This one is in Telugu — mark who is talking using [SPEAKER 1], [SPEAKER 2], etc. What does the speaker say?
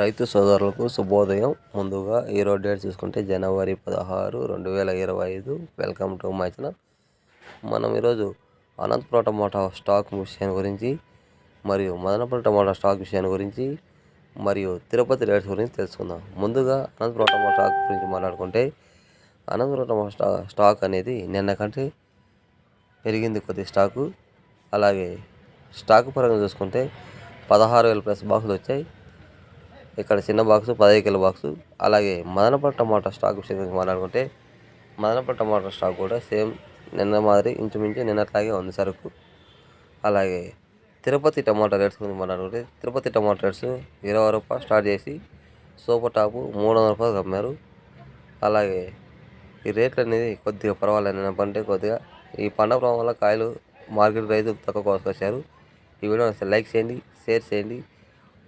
[SPEAKER 1] రైతు సోదరులకు శుభోదయం. ముందుగా ఈరోజు డేట్ చూసుకుంటే జనవరి పదహారు రెండు వేల ఇరవై ఐదు. వెల్కమ్ టు మై ఛానల్ మనం ఈరోజు అనంతపురం టమాటా స్టాక్ విషయాన్ని గురించి మరియు మదనపల్లి టమాటా స్టాక్ విషయాన్ని గురించి మరియు తిరుపతి రేట్స్ గురించి తెలుసుకుందాం. ముందుగా అనంతపురం టమాటా స్టాక్ గురించి మాట్లాడుకుంటే అనంతపురం టమాటా స్టా స్టాక్ అనేది నిన్న కంటే పెరిగింది కొద్ది స్టాకు. అలాగే స్టాక్ పరంగా చూసుకుంటే పదహారు వేల ప్లస్ బాక్సులు వచ్చాయి. ఇక్కడ చిన్న బాక్స్ పదహైదు కిలో బాక్సు అలాగే మదనపల్లి టమాటా స్టాక్ విషయం మాట్లాడుకుంటే మదనపల్లి టమాటా స్టాక్ కూడా సేమ్ నిన్న మాదిరి ఇంచుమించు నిన్నట్లాగే ఉంది సరుకు. అలాగే తిరుపతి టమాటా రేట్స్ గురించి మాట్లాడుకుంటే తిరుపతి టమాటా రేట్స్ ఇరవై రూపాయలు స్టార్ట్ చేసి సూపర్ టాపు మూడు వందల రూపాయలు అమ్మారు. అలాగే ఈ రేట్లు అనేది కొద్దిగా పర్వాలేదు నిన్న కొద్దిగా. ఈ పండగ వల్ల కాయలు మార్కెట్ రైతు తక్కువ కోసుకొచ్చారు. ఈ వీడియో లైక్ చేయండి షేర్ చేయండి.